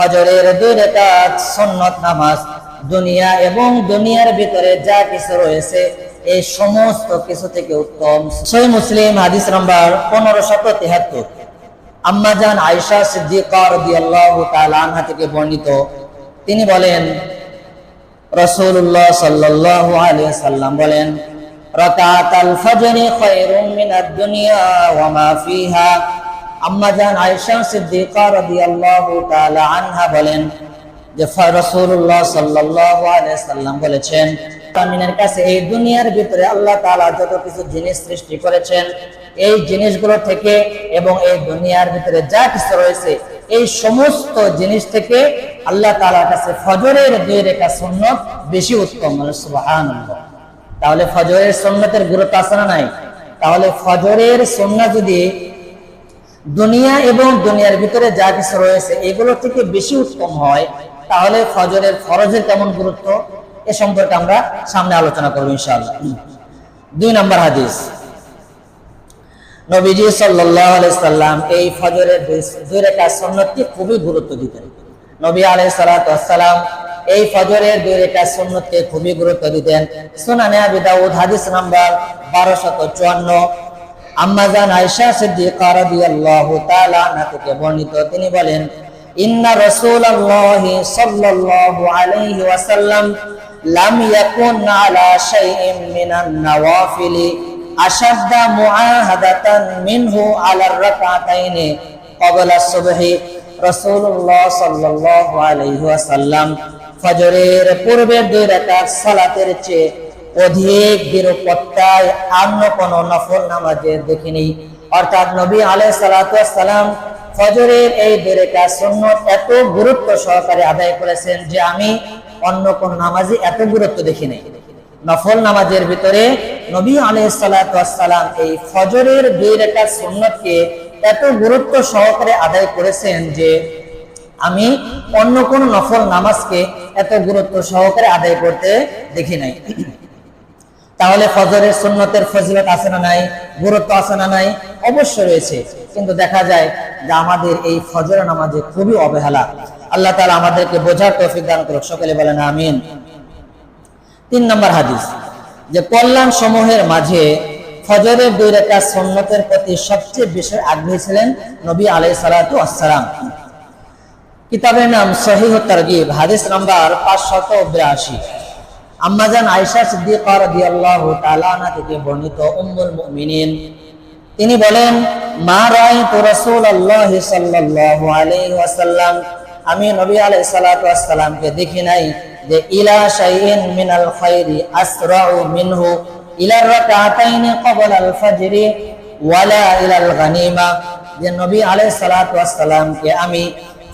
ফজরের দুই রেখাত সুন্নত নামাজ দুনিয়া এবং দুনিয়ার ভিতরে যা কিছু রয়েছে, এই সমস্ত কিছু থেকে উত্তম। সই মুসলিম, হাদিস নাম্বার পনেরো শত তেহাত্তর আম্মাজান আয়েশা সিদ্দিকা রাদিয়াল্লাহু তাআলা আনহা থেকে বর্ণিত। তিনি বলেন রসুল্লাহ সাল্লাল্লাহু আলাইহি সাল্লাম বলেন, রাকাতাল ফজরি খায়রুম মিনাদ দুনিয়া ওয়া মা ফিহা আম্মাজান আয়েশা সিদ্দিকা রাদিয়াল্লাহু তাআলা আনহা বলেন যে রাসূলুল্লাহ সাল্লাল্লাহু আলাইহি সাল্লাম বলেছেন আমিনের কাছে এই দুনিয়ার ভিতরে আল্লাহ তাআলা যত কিছু জিনিস সৃষ্টি করেছেন, এই জিনিসগুলো থেকে এবং এই দুনিয়ার ভিতরে যা কিছু রয়েছে, এই সমস্ত জিনিস থেকে আল্লাহ তাআলার কাছে ফজরের দুই রেখা সুন্নত বেশি উত্তম। সুবহানাল্লাহ। তাহলে ফজরের সুন্নতের গুরুত্ব আছে না নাই? তাহলে ফজরের সুন্নাত যদি দুনিয়া এবং দুনিয়ার ভিতরে যা কিছু রয়েছে, এগুলো থেকে বেশি উত্তম হয়। তাহলে ফজরের ফরজের কেমন গুরুত্ব? এ সম্পর্কে আমরা সামনে আলোচনা করব ইনশাআল্লাহ। দুই নম্বর হাদিস। নবীজি আলাইহি সাল্লাম এই ফজরের দুই- রেখা সুন্নতকে খুবই গুরুত্ব দিতেন। নবী ওয়াসসালাম এই ফজরের দুই রেখা সুন্নতকে খুবই গুরুত্ব দিতেন। সুনানে আবি দাউদ হাদিস নাম্বার 1254 আম্মাজান আয়েশা সিদ্দিকা রাদিয়াল্লাহু তাআলা থেকে বর্ণিত, তিনি বলেন, ইন্না রাসূলুল্লাহি সাল্লাল্লাহু আলাইহি ওয়াসাল্লাম লাম ইয়াকুন আলা শাইইন মিনান নওয়াফিলি আশাদ্দা মুআহাদাতান মিনহু আলা রাকাতাইনি ক্বাবলা সুবহি রাসূলুল্লাহ সাল্লাল্লাহু আলাইহি ওয়াসাল্লাম। ফজরের পূর্বের দুই রাকাত সালাতের চেয়ে অধিক নিরাপত্তায় অন্য কোন নফল নামাজে দেখিনি। অর্থাৎ নবী সালাতু সালাম ফজরের এই দুই রাকাত সুন্নত এত গুরুত্ব সহকারে আদায় করেছেন যে আমি অন্য কোন নামাজে এত গুরুত্ব দেখি নাই নফল নামাজের ভিতরে নবী সালাতু সালাম এই ফজরের দুই রাকাত সুন্নতকে এত গুরুত্ব সহকারে আদায় করেছেন যে আমি অন্য কোন নফল নামাজকে এত গুরুত্ব সহকারে আদায় করতে দেখি নাই। তাহলে ফজরের সুন্নতের ফজিলত আছে না নাই? গুরুত্ব আছে না নাই? অবশ্য রয়েছে। কিন্তু দেখা যায় যে আমাদের এই ফজর নামাজে খুবই অবহেলা। আল্লাহ তাআলা আমাদেরকে বোঝার তৌফিক দান করুক। সকলে বলেন আমিন। তিন নম্বর হাদিস, যে কল্যাণ সমূহের মাঝে ফজরের দুই রেখা সুন্নতের প্রতি সবচেয়ে বেশি আগ্রহী ছিলেন নবী আলাই সালাতু আসসালাম কিতাবের নাম সহিহ তারগিব, হাদিস নাম্বার পাঁচশত বিরাশি। আম্মাজান আয়েশা সিদ্দিকা রাদিয়াল্লাহু তাআলা আনহা থেকে বর্ণিত উম্মুল মুমিনিন তিনি বলেন মা রাআইতু রাসূলুল্লাহ সাল্লাল্লাহু আলাইহি ওয়াসাল্লাম আমি নবী আলাইহিস সালাতু ওয়াসসালামকে দেখি নাই যে ইলা শাইইন মিনাল খাইরি আসরাউ মিনহু ইলা রাকাতাইন ক্বাবলা আল ফজরি ওয়ালা ইলাল গানিমা যে নবী আলাইহিস সালাতু ওয়াসসালামকে আমি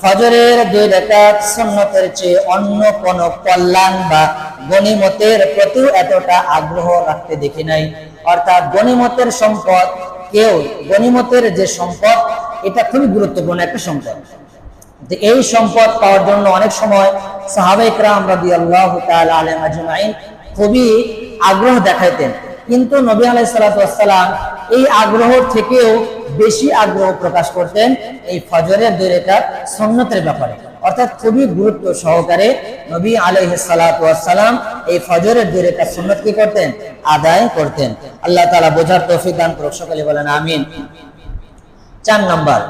ফজরের দুই রাকাত সুন্নতের চেয়ে অন্য কোন কল্যাণ বা গনিমতের প্রতি এতটা আগ্রহ রাখতে দেখি নাই। অর্থাৎ গনিমতের সম্পদ কেউ গনিমতের যে সম্পদ, এটা খুবই গুরুত্বপূর্ণ একটা সম্পদ। যে এই সম্পদ পাওয়ার জন্য অনেক সময় সাহাবাই ক্রাম রাদি আল্লাহ আলম আজমাইন খুবই আগ্রহ দেখাইতেন। কিন্তু নবী আলাই সালাম এই আগ্রহ থেকেও বেশি আগ্রহ প্রকাশ করতেন এই ফজরের দুই রেখার সন্ন্যতের ব্যাপারে। অর্থাৎ খুবই গুরুত্ব সহকারে নবী আলাইহ সালাম এই ফজরের দুই রেখার সন্ন্যত কি করতেন? আদায় করতেন। আল্লাহ তালা বোঝার তৌফিক দান করুক, সকলে বলেন আমিন। চার নম্বর,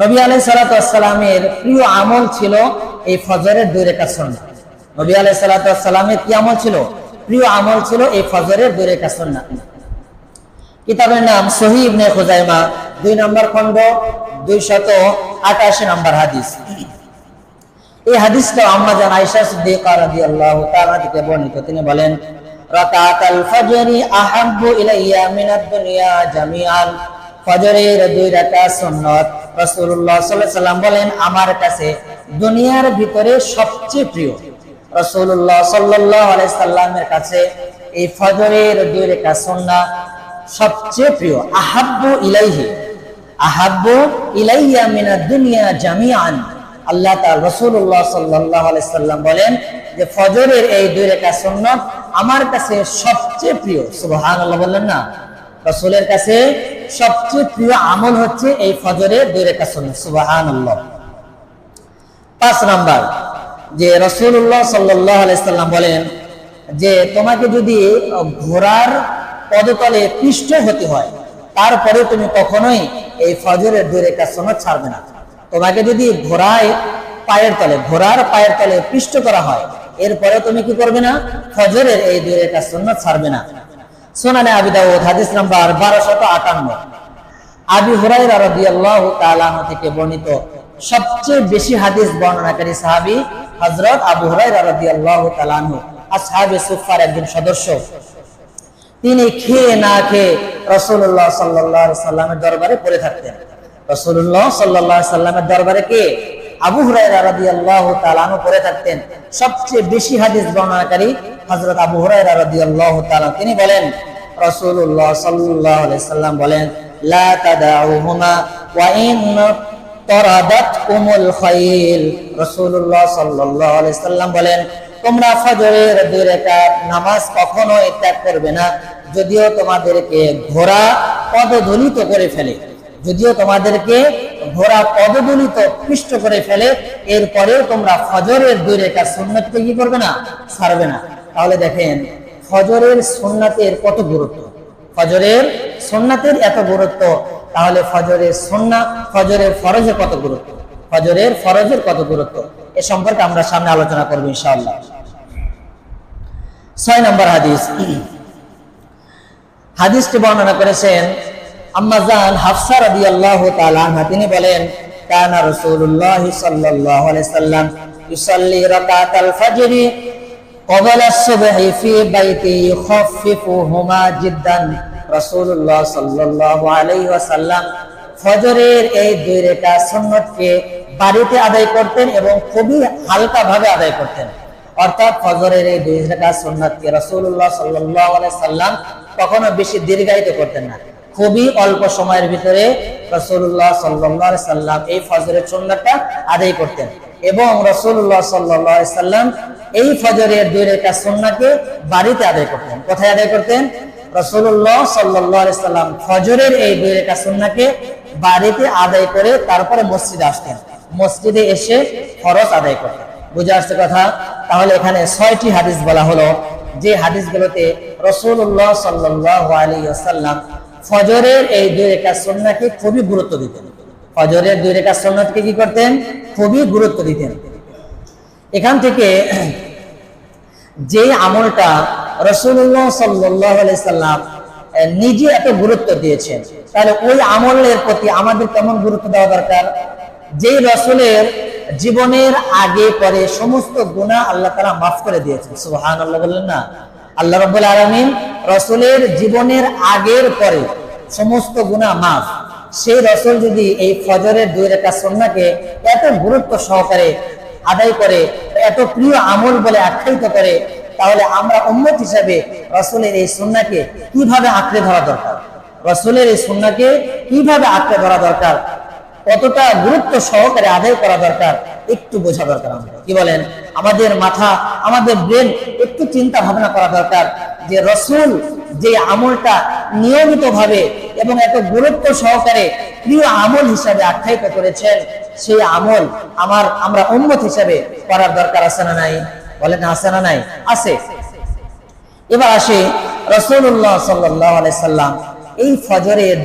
নবী আলাই সালাতামের প্রিয় আমল ছিল এই ফজরের দুই রেখা সন্না নবী আলাই সালাতামের কি আমল ছিল? প্রিয় আমল ছিল এই ফজরের দুই রেখা সন্না কিতাবের নাম সহি খুজাইমা, দুই নম্বর খণ্ড দুই শত আটাশি নম্বর হাদিস। এই হাদিসটা তাআলা থেকে বর্ণিত। তিনি বলেন আমার কাছে দুনিয়ার সবচেয়ে প্রিয়। কাছে এই ফজরের দুই রাকাত সুন্নাত সবচেয়ে প্রিয়, আহাব্বু ইলাইহি, আহাব্বু ইলাইয়া মিনাদ দুনিয়া জামিআন। আল্লাহ তাআলা রাসূলুল্লাহ সাল্লাল্লাহু আলাইহি বলেন যে, ফজরের এই দুই রাকাত সুন্নাত আমার কাছে সবচেয়ে প্রিয়। সুবহানাল্লাহ বললেন না? রাসূলের কাছে সবচেয়ে প্রিয় আমল হচ্ছে এই ফজরের দুই রাকাত সুন্নাত। সুবহানাল্লাহ। পাঁচ নাম্বার, যে রসুল্লাহ সাল্লাম বলেন যে, তোমাকে যদি ঘোড়ার পদতলে পৃষ্ঠ হতে হয়। তারপরে তুমি কখনোই এই ফজরের দুই রেখা ছাড়বে না। তোমাকে যদি ঘোড়ায় পায়ের তলে, ঘোড়ার পায়ের তলে পৃষ্ঠ করা হয় এরপরে তুমি কি করবে না? ফজরের এই দুই রেখা সন্ন্যত ছাড়বে না। সোনানে আবি দাউদ, হাদিস নাম্বার বারোশত আটান্ন। আবি হুরাইরা রাদিয়াল্লাহু তাআলা থেকে বর্ণিত সবচেয়ে বেশি হাদিস বর্ণনাকারী সাহাবী হযরত আবু হুরাইরা রাদিয়াল্লাহু তাআলা আনহু, আসহাবে সুফার একজন সদস্য। তিনি খেয়ে না খেয়ে রসুল্লাহ আলাইহি সাল্লামের দরবারে পড়ে থাকতেন। রাসূলুল্লাহ সাল্লাল্লাহু আলাইহি সাল্লামের দরবারে কে? আবু রাদিয়াল্লাহু পড়ে থাকতেন। সবচেয়ে বেশি হাদিস বর্ণনাকারী হজরত আবু তাআলা তিনি বলেন রসুল্লাহ আলাইহি সাল্লাম বলেন বলেন তোমরা ফজরের দুই রাকাত নামাজ কখনো ত্যাগ করবে না। যদিও তোমাদেরকে ঘোড়া পদদলিত করে ফেলে, যদিও তোমাদেরকে ঘোড়া পদদলিত পৃষ্ঠ করে ফেলে, এরপরেও তোমরা ফজরের দুই রেখা সুন্নাতকে কি করবে না? ছাড়বে না। তাহলে দেখেন, ফজরের সুন্নাতের কত গুরুত্ব? ফজরের সুন্নাতের এত গুরুত্ব, তাহলে ফজরের সুন্না ফজরের ফরজের কত গুরুত্ব? ফজরের ফরজের কত গুরুত্ব? এ সম্পর্কে আমরা সামনে আলোচনা করব ইনশাআল্লাহ। ছয় নম্বর হাদিস হাদিসটি বর্ণনা করেছেন আম্মাজান হাফসা রাদিয়াল্লাহু তাআলা আনহা তিনি বলেন কানা রাসূলুল্লাহ সাল্লাল্লাহু আলাইহি সাল্লাম ইউসাল্লি রাকাতাল ফজরি قبل الصبح في بيته يخففهما جدا রাসূলুল্লাহ সাল্লাল্লাহু আলাইহি ওয়াসাল্লাম ফজরের এই দুই রাকাত সুন্নতকে বাড়িতে আদায় করতেন এবং খুবই হালকা ভাবে আদায় করতেন অর্থাৎ ফজরের এই দুই রাকাত সুন্নাতকে রাসূলুল্লাহ সাল্লাল্লাহু সাল্লাম কখনো বেশি দীর্ঘায়িত করতেন না। খুবই অল্প সময়ের ভিতরে রাসূলুল্লাহ সাল্লাল্লাহু আলাইহি সাল্লাম এই ফজরের সুন্নাতটা আদায় করতেন এবং রাসূলুল্লাহ সাল্লাল্লাহু আলাইহি সাল্লাম এই ফজরের দুই রাকাত সুন্নাতকে বাড়িতে আদায় করতেন। কোথায় আদায় করতেন? রাসূলুল্লাহ সাল্লাল্লাহু আলাইহি সাল্লাম ফজরের এই দুই রাকাত সুন্নাতকে বাড়িতে আদায় করে তারপরে মসজিদে আসতেন। মসজিদে এসে ফরজ আদায় করতেন। বুঝে আসছে কথা? তাহলে এখানে ছয়টি হাদিস বলা হলো। যে হাদিসগুলোতে রসুল্লাহ সাল্লাহ আলী আসাল্লাম ফজরের এই দুই রেখা সন্নাকে খুবই গুরুত্ব দিতেন। ফজরের দুই রেখা সন্ন্যতকে কি করতেন? খুবই গুরুত্ব দিতেন। এখান থেকে যে আমলটা রসুল্লাহ সাল্লাহ সাল্লাম নিজে এত গুরুত্ব দিয়েছেন, তাহলে ওই আমলের প্রতি আমাদের কেমন গুরুত্ব দেওয়া দরকার? যে রসুলের জীবনের আগে, পরে সমস্ত গুণা আল্লাহ তারা মাফ করে দিয়েছেন। সুহান আল্লাহ বললেন না। আল্লাহ রব্বুল আলমিন রসুলের জীবনের আগের, পরে সমস্ত গুণা মাফ। সেই রসুল যদি এই ফজরের দুই রেখা সন্নাকে এত গুরুত্ব সহকারে আদায় করে, এত প্রিয় আমল বলে আখ্যায়িত করে, তাহলে আমরা উম্মত হিসাবে রসুলের এই সন্নাকে কীভাবে আঁকড়ে ধরা দরকার? রসুলের এই সন্নাকে কীভাবে আঁকড়ে ধরা দরকার? কতটা গুরুত্ব সহকারে আদায় করা দরকার একটু বোঝা দরকার কি বলেন? আমাদের মাথা, আমাদের ব্রেন একটু চিন্তা ভাবনা করা দরকার যে রসুল যে আমলটা নিয়মিত ভাবে এবং এত গুরুত্ব সহকারে প্রিয় আমল হিসাবে আখ্যায়িত করেছেন, সেই আমল আমার, আমরা উন্মত হিসাবে করার দরকার আছে না নাই? বলেন, আছে না নাই? আছে। এবার আসে রসুল্লাহ সাল্লাহ সাল্লাম এই ফজরের